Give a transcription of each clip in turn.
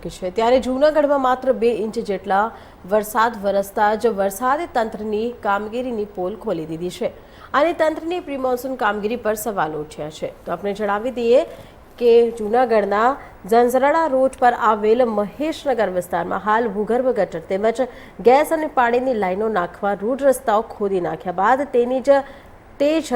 છે. ત્યારે જૂનાગઢમાં માત્ર બે ઇંચ જેટલા વરસાદ વરસતા જ વરસાદે તંત્રની કામગીરીની પોલ ખોલી દીધી છે. અને તંત્રની પ્રિમોન્સૂન કામગીરી પર સવાલ ઉઠ્યા છે. તો આપણે જણાવી દઈએ કે જૂનાગઢના ઝંઝરાળા રોડ પર આવેલ મહેશનગર વિસ્તારમાં હાલ ભૂગર્ભ ગટર તેમજ ગેસ અને પાણીની લાઈનો નાખવા રોડ રસ્તાઓ ખોદી નાખ્યા બાદ તેની જ તેજ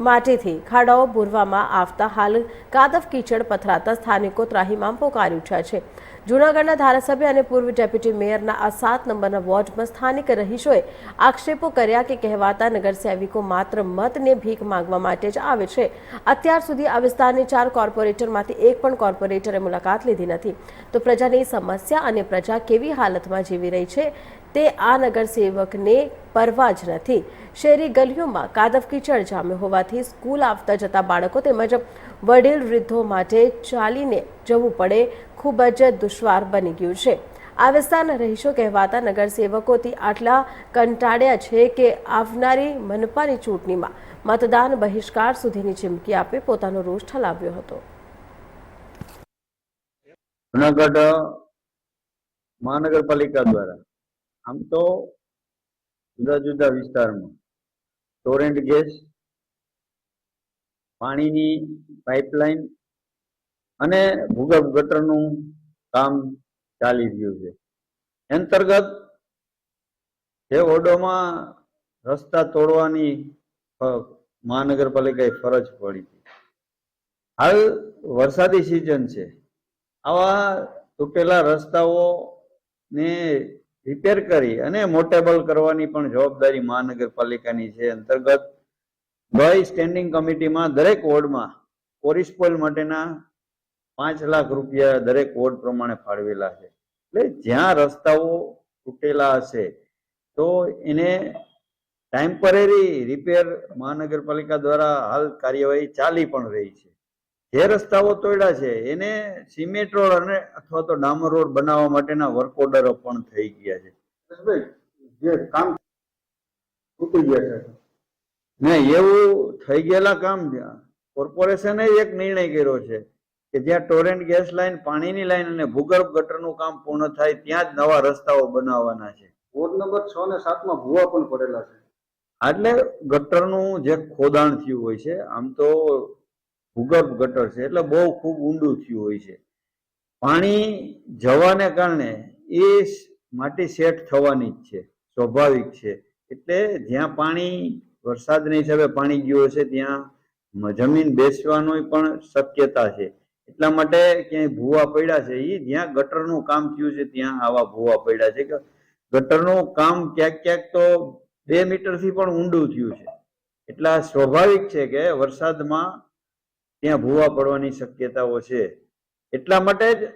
માટેથી ખાડાઓ ભૂરવામાં આવતા હાલ કાદવ કીચડ પથરાતા સ્થાનિકો ત્રાહીમામ પોકારી ઉઠ્યા છે. જૂનાગઢના ધારાસભ્ય અને પૂર્વ ડેપ્યુટી મેયરના આ સાત નંબરના વોર્ડમાં સ્થાનિક રહીશોએ આક્ષેપો કર્યા કે કહેવાતા નગરસેવિકો માત્ર મતને ભીખ માંગવા માટે જ આવે છે. અત્યાર સુધી આ વિસ્તારની ચાર કોર્પોરેટરમાંથી એક પણ કોર્પોરેટરે મુલાકાત લીધી નથી. તો પ્રજાની સમસ્યા અને પ્રજા કેવી હાલતમાં જીવી રહી છે તે આ નગરસેવકને પરવા જ નથી. શહેરી ગલીઓમાં કાદવ કીચડ જામ્યો હોવાથી સ્કૂલ આવતા જતા બાળકો તેમજ વડીલ વૃદ્ધો માટે ચાલીને જવું પડે ખૂબ જ દુશ્વાર બની ગયું છે. આ વિસ્તારના રહીશો કહેવાતા નગરસેવકોથી આટલા કંટાળ્યા છે કે આવનારી મનપાની ચૂંટણીમાં મતદાન બહિષ્કાર સુધીની ચીમકી આપી પોતાનો રોષ ઠલાવ્યો હતો. જુનાગઢ મહાનગરપાલિકા દ્વારા આમ તો જુદા જુદા વિસ્તારમાં ટોરેન્ટ ગેસ પાણીની પાઇપલાઇન અને ભૂગર્ભ ગટરનું કામ ચાલી રહ્યું છે. અંતર્ગત જે ઓડોમાં રસ્તા તોડવાની મહાનગરપાલિકાએ ફરજ પડી હતી હાલ વરસાદી સિઝન છે. આવા તૂટેલા રસ્તાઓ ને રિપેર કરી અને મોટેબલ કરવાની પણ જવાબદારી મહાનગરપાલિકાની છે. અંતર્ગત ગઈ સ્ટેન્ડિંગ કમિટીમાં દરેક વોર્ડમાં કોરિસ્પોલ માટેના પાંચ લાખ રૂપિયા દરેક વોર્ડ પ્રમાણે ફાળવેલા છે. એટલે જ્યાં રસ્તાઓ તૂટેલા હશે, તો એને ટેમ્પરરી રિપેર મહાનગરપાલિકા દ્વારા હાલ કાર્યવાહી ચાલી પણ રહી છે. જે રસ્તાઓ તોડ્યા છે એને સિમેન્ટ રોડ અને અથવા તો ડામર રોડ બનાવવા માટેના વર્ક ઓર્ડરો પણ થઈ ગયા છે. જે કામ તૂટી ગયા છે. ને એવું થઈ ગયેલા કામ કોર્પોરેશને એક નિર્ણય કર્યો છે કે જ્યાં ટોરેન્ટ ગેસ લાઈન પાણીની લાઈન અને ભૂગર્ભ ગટરનું કામ પૂર્ણ થાય ત્યાં જ નવા રસ્તાઓ બનાવવાના છે. વોર્ડ નંબર છ ને સાતમાં ભૂવા પણ પડેલા છે. એટલે ગટરનું જે ખોદાણ થયું હોય છે આમ તો ભૂગર્ભ ગટર છે, એટલે બહુ ખૂબ ઊંડું થયું હોય છે. પાણી જવાને કારણે એ માટી સેટ થવાની જ છે, સ્વાભાવિક છે. એટલે જ્યાં પાણી વરસાદના હિસાબે પાણી ગયું હશે, ત્યાં જમીન બેસવાની પણ શક્યતા છે. એટલા માટે ક્યાંય ભૂવા પડ્યા છે એ જ્યાં ગટરનું કામ થયું છે, ત્યાં આવા ભૂવા પડ્યા છે. કે ગટરનું કામ ક્યાંક ક્યાંક તો બે મીટરથી પણ ઊંડું થયું છે. એટલા સ્વાભાવિક છે કે વરસાદમાં ત્યાં ભૂવા પડવાની શક્યતાઓ છે. એટલા માટે જ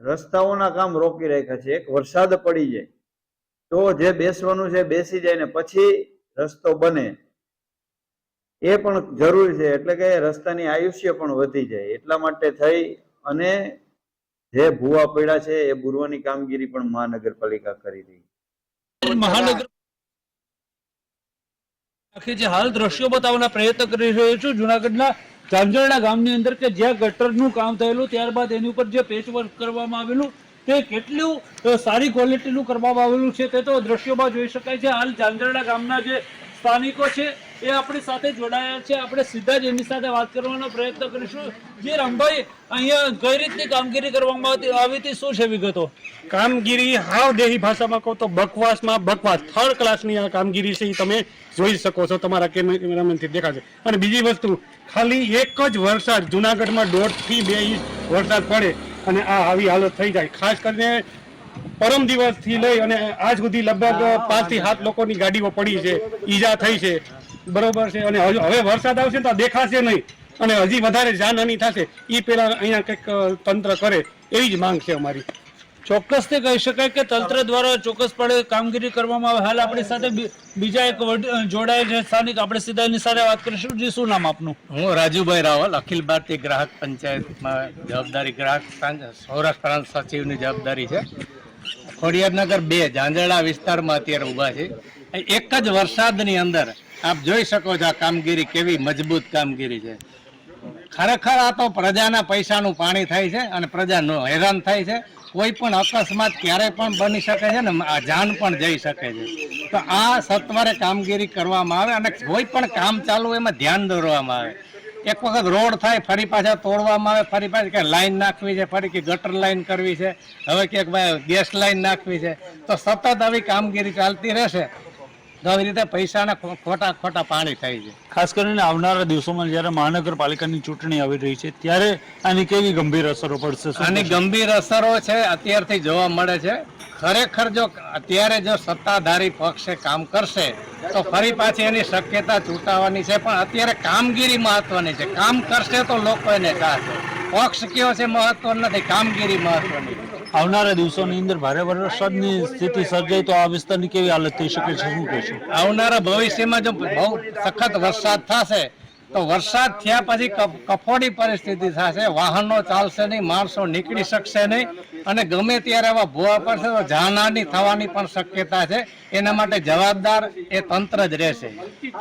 રસ્તાઓના કામ રોકી રાખ્યા છે. એક વરસાદ પડી જાય તો જે બેસવાનું છે બેસી જાય ને પછી રસ્તો બને. એ પણ જરૂરી છે. એટલે કે રસ્તાની આયુષ્ય પણ વધી જાય. એટલા માટે થઈ અને જે ભૂવા પડ્યા છે એ બુરવાની કામગીરી પણ મહાનગરપાલિકા કરી રહી મહાનગર આખી જે હાલ દ્રશ્યો બતાવવાના પ્રયત્ન કરી રહ્યો છું. જુનાગઢના ઝાંઝરણા ગામની અંદર કે જ્યાં ગટરનું કામ થયેલું, ત્યારબાદ એની ઉપર જે પેચવર્ક કરવામાં આવેલું, તે કેટલું સારી ક્વોલિટીનું કરવામાં આવેલું છે તે તો દ્રશ્યોમાં જોઈ શકાય છે. હાલ ઝાંઝરણા ગામના જે સ્થાનિકો છે એ આપણી સાથે જોડાયા છે. આપણે સીધા જ એમની સાથે વાત કરવાનો પ્રયત્ન કરીશું. જે રામભાઈ અહીંયા કઈ રીતની કામગીરી કરવામાં આવતી- આવી હતી શું છે વિગતો? કામગીરી હાવ દેહી ભાષામાં કહો તો બકવાસમાં બકવાસ. થર્ડ ક્લાસની આ કામગીરી છે એ તમે જોઈ શકો છો તમારા કેમેરામેનથી દેખાશે. અને બીજી વસ્તુ ખાલી એક જ વરસાદ જુનાગઢમાં દોઢથી બે ઇંચ વરસાદ પડે અને આ આવી હાલત થઈ જાય. ખાસ કરીને પરમ દિવસથી લઈ અને આજ સુધી લગભગ પાંચથી સાત લોકોની ગાડીઓ પડી છે ઈજા થઈ છે. બરોબર છે. અને હજુ- હવે વરસાદ આવશે તો દેખાશે નહીં. અને હજી વધારે જાનહાની થશે. એ પેલા અહીંયા કંઈક તંત્ર કરે. એવી જ માંગ છે અમારી. ચોક્કસથી કહી શકાય કે તંત્ર દ્વારા ચોક્કસપણે કામગીરી કરવામાં આવે. હાલ આપણી સાથે બીજા એક વડ- જોડાયેલ છે સ્થાનિક. આપણે સીધા એની સાથે વાત કરીશું. જી શું નામ આપનું? હું રાજુભાઈ રાવલ અખિલ ભારતીય ગ્રાહક પંચાયતમાં જવાબદારી ગ્રાહક સૌરાષ્ટ્ર પ્રાંત સચિવની જવાબદારી છે. ખોડિયારનગર બે ઝાંઝરડા વિસ્તારમાં અત્યારે ઊભા છે. એક જ વરસાદની અંદર આપ જોઈ શકો છો આ કામગીરી કેવી મજબૂત કામગીરી છે. ખરેખર આ તો પ્રજાના પૈસાનું પાણી થાય છે અને પ્રજા હેરાન થાય છે. કોઈ પણ અકસ્માત ક્યારેય પણ બની શકે છે ને આ જાન પણ જઈ શકે છે. તો આ સત્વરે કામગીરી કરવામાં આવે અને કોઈ પણ કામ ચાલુ એમાં ધ્યાન દોરવામાં આવે. એક વખત રોડ થાય, ફરી પાછા તોડવામાં આવે, ફરી પાછી કે લાઈન નાખવી છે, ફરી કે ગટર લાઈન કરવી છે. હવે કે ભાઈ ગેસ લાઈન નાખવી છે. તો સતત આવી કામગીરી ચાલતી રહેશે. તો આવી રીતે પૈસાના ખોટા ખોટા પાણી થાય છે. ખાસ કરીને આવનારા દિવસોમાં જ્યારે મહાનગરપાલિકાની ચૂંટણી આવી રહી છે ત્યારે આની કેવી ગંભીર અસરો પડશે? આની ગંભીર અસરો છે અત્યારથી જોવા મળે છે. ખરેખર જો અત્યારે જો સત્તાધારી પક્ષે કામ કરશે તો ફરી પાછી એની શક્યતા ચૂંટાવાની છે. પણ અત્યારે કામગીરી મહત્વની છે. કામ કરશે તો લોકો એને ચાહશે પક્ષ કયો છે મહત્વ નથી કામગીરી મહત્વની. છે. આવનારા દિવસોની અંદર ભારે વરસાદની સ્થિતિ સર્જાય તો આ વિસ્તારની કેવી હાલત થઈ શકે છે? શું કહેશો? આવનારા ભવિષ્યમાં જો બહુ સખત વરસાદ થશે તો વરસાદ થયા પછી કફોડી પરિસ્થિતિ થશે વાહનો ચાલશે નહીં માણસો નીકળી શકશે નહીં અને ગમે ત્યારે આવા ભૂવા પડશે તો જાનહાની થવાની પણ શક્યતા છે. એના માટે જવાબદાર એ તંત્ર જ રહેશે.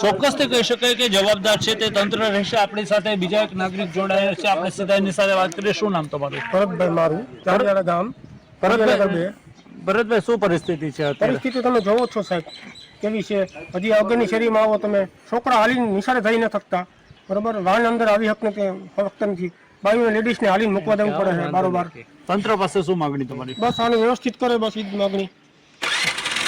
ચોક્કસથી કહી શકાય કે જવાબદાર છે તે તંત્ર રહેશે. આપણી સાથે બીજા એક નાગરિક જોડાયા છે. આપણે સીધા એની સાથે વાત કરીએ. શું નામ તમારું? ભરતભાઈ મારું ચારિયાળા ગામ ભરતભાઈ બે. ભરતભાઈ શું પરિસ્થિતિ છે અત્યારે? પરિસ્થિતિ તમે જોવો છો સાહેબ કેવી છે? હજી અગરની શેરીમાં આવો તમે. છોકરા હાલીને નિશાળે જઈ ન થકતા બરોબર? વાહન અંદર આવી હક નથી ફરક નથી. બાઈઓને લેડીઝને હાલીને મૂકવા દેવું પડે છે બારોબાર. તંત્ર પાસે શું માંગણી તમારી? બસ આને વ્યવસ્થિત કરે બસ એ જ માગણી.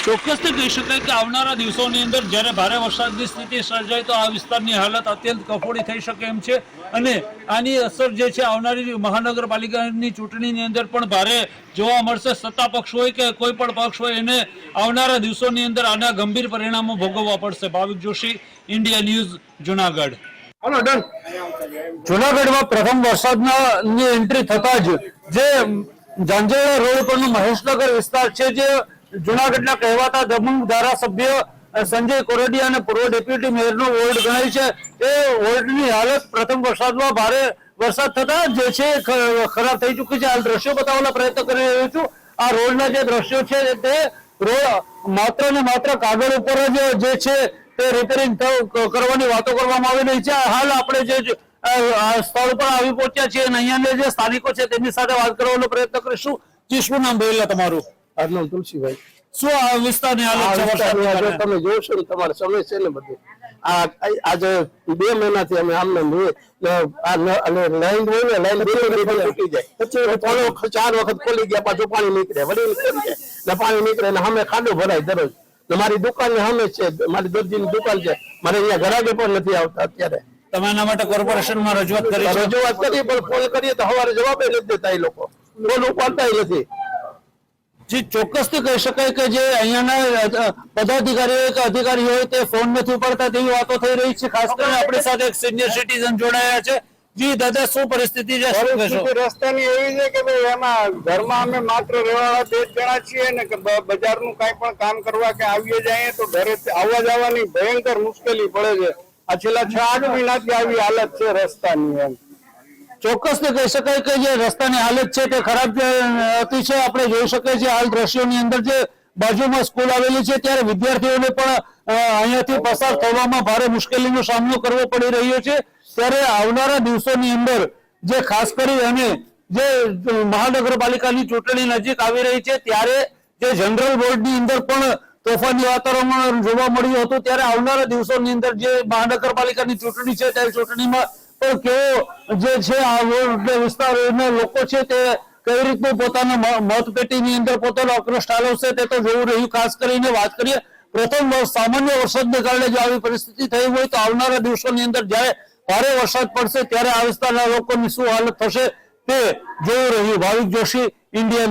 ચોક્કસથી કહી શકાય કે આવનારા દિવસોની અંદર જ્યારે ભારે વરસાદની સ્થિતિ સર્જાય તો આ વિસ્તારની હાલત અત્યંત કફોડી થઈ શકે એમ છે. અને આની અસર જે છે આવનારી મહાનગરપાલિકાની ચૂંટણીની અંદર પણ ભારે જોવા મળશે. સત્તા પક્ષ હોય કે કોઈ પણ પક્ષ હોય એને આવનારા દિવસોની અંદર આના ગંભીર પરિણામો ભોગવવા પડશે. Bhavik Joshi India news Junagadh. જુનાગઢમાં પ્રથમ વરસાદના એન્ટ્રી થતા જ જે ઝાંઝેડા રોડ પરનો મહેશનગર વિસ્તાર છે, જે જુનાગઢના કહેવાતા દમણ ધારાસભ્ય સંજય કોરડિયા અને પૂર્વ ડેપ્યુટી મેયરનો વોર્ડ ગણાય છે. એ વોર્ડની હાલત પ્રથમ વરસાદમાં ભારે વરસાદ થતા જે છે ખરાબ થઈ ચૂકી છે. હાલ દ્રશ્યો બતાવવાનો પ્રયત્ન કરી રહ્યો છું. આ રોડના જે દ્રશ્યો છે, તે રોડ માત્ર ને માત્ર કાગળ ઉપર જ જે છે તે રિપેરિંગ કરવાની વાતો કરવામાં આવી રહી છે. હાલ આપણે જે સ્થળ પર આવી પહોંચ્યા છીએ અને અહીંયા જે સ્થાનિકો છે તેમની સાથે વાત કરવાનો પ્રયત્ન કરીશું. જી શું નામ ભરેલા તમારું? અર્નલ તુલસીભાઈ. શું આ વિસ્તારની હાલત તમે જોશો ને તમારે સમય છે ને બધું. આ આજે બે મહિનાથી અમે આમને આ અને લાઈન હોય ને લાઈન તૂટી જાય. પછી ત્રણ વખત ચાર વખત ખોલી ગયા પાછું પાણી નીકળે વળી નીકળી. ને પાણી નીકળે ને અમે ખાડો ભરાય દરરોજ. મારી દુકાન સામે છે મારી દરજીની દુકાન છે. મારે અહીંયા ઘરાગે પણ નથી આવતા અત્યારે. તમે એના માટે કોર્પોરેશનમાં રજૂઆત કરી રજૂઆત કરી પણ ફોન કરીએ તો સવારે જવાબ નથી દેતા એ લોકો. ફોન ઉપાડતા નથી. જી ચોક્કસથી કહી શકાય કે જે અહીંયાના પદાધિકારીઓ કે અધિકારીઓ હોય તે ફોન નથી ઉપાડતા તેવી વાતો થઈ રહી છે. ખાસ કરીને આપણી સાથે એક સિનિયર સિટીઝન જોડાયા છે. જી દાદા શું પરિસ્થિતિ છે? શું કહેશો? રસ્તાની એવી છે કે ભાઈ એમાં ઘરમાં અમે માત્ર રહેવાવાળા બે જણા છીએ ને કે બજારનું કાંઈ પણ કામ કરવા કે આવીએ જઈએ તો ઘરે આવવા જવાની ભયંકર મુશ્કેલી પડે છે. આ છેલ્લા છ આઠ મહિનાથી આવી હાલત છે રસ્તાની એમ. ચોક્કસથી કહી શકાય કે જે રસ્તાની હાલત છે તે ખરાબ હતી છે. આપણે જોઈ શકીએ છીએ હાલ દ્રશ્યોની અંદર જે બાજુમાં સ્કૂલ આવેલી છે ત્યારે વિદ્યાર્થીઓને પણ અહીંયાથી પસાર થવામાં ભારે મુશ્કેલીનો સામનો કરવો પડી રહ્યો છે. ત્યારે આવનારા દિવસોની અંદર જે ખાસ કરી અને જે મહાનગરપાલિકાની ચૂંટણી નજીક આવી રહી છે, ત્યારે જે જનરલ બોર્ડની અંદર પણ તોફાની વાતાવરણ જોવા મળ્યું હતું, ત્યારે આવનારા દિવસોની અંદર જે મહાનગરપાલિકાની ચૂંટણી છે, ત્યારે ચૂંટણીમાં પણ કેવો જે છે, આ વિસ્તારના લોકો છે, તે કઈ રીતનું પોતાના મતપેટીની અંદર પોતાનો આક્રોશ ઠાલવશે, તે તો જોવું રહ્યું. ખાસ કરીને વાત કરીએ, પ્રથમ સામાન્ય વરસાદને કારણે જો આવી પરિસ્થિતિ થઈ હોય, તો આવનારા દિવસોની અંદર જ્યારે ભારે વરસાદ પડશે ત્યારે આ વિસ્તારના લોકોની શું હાલત થશે તે જોવું રહ્યું. ભાવિક જોશી, ઇન્ડિયા